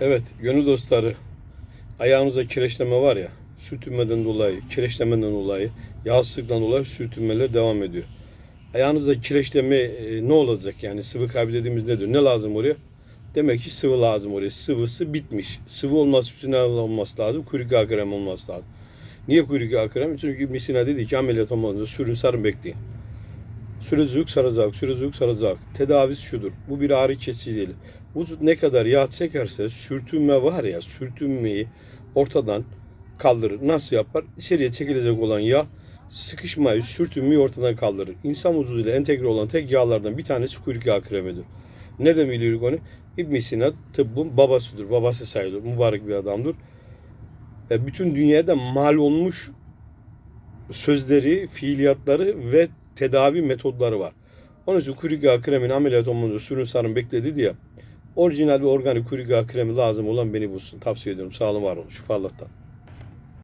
Evet, gönül dostları. Ayağınızda kireçleme var ya, sürtünmeden dolayı, kireçlemeden dolayı, yağsızlıktan dolayı sürtünmeler devam ediyor. Ayağınızda kireçleme e, ne olacak yani sıvı kaybı dediğimiz nedir? Ne lazım oraya? Demek ki sıvı lazım oraya. Sıvısı bitmiş. Sıvı olması için ne olması lazım? Kuyruk yağı kremi olması lazım. Niye kuyruk yağı kremi? Çünkü Misina dedi ki ameliyat olmadan sürün sarın bekleyin. Sürücülük saracak, sürücülük saracak. Tedavisi şudur. Bu bir ağrı kesici değil. Vücut ne kadar yağ çekerse sürtünme var ya sürtünmeyi ortadan kaldırır. Nasıl yapar? İçeriye çekilecek olan yağ sıkışmayı, sürtünmeyi ortadan kaldırır. İnsan vücuduyla entegre olan tek yağlardan bir tanesi kuyruk yağı kremidir. Nereden biliyoruz onu? İbn Sina tıbbın babasıdır. Babası sayılır. Mübarek bir adamdır. E, bütün dünyada mal olmuş sözleri, fiiliyatları ve tedavi metodları var. Onun için yağı kremin ameliyat olmanızda sürün sarın bekledi diye orijinal bir organik yağı kremi lazım olan beni bulsun. Tavsiye ediyorum. Sağ olun, var olun. Şifa Allah'tan.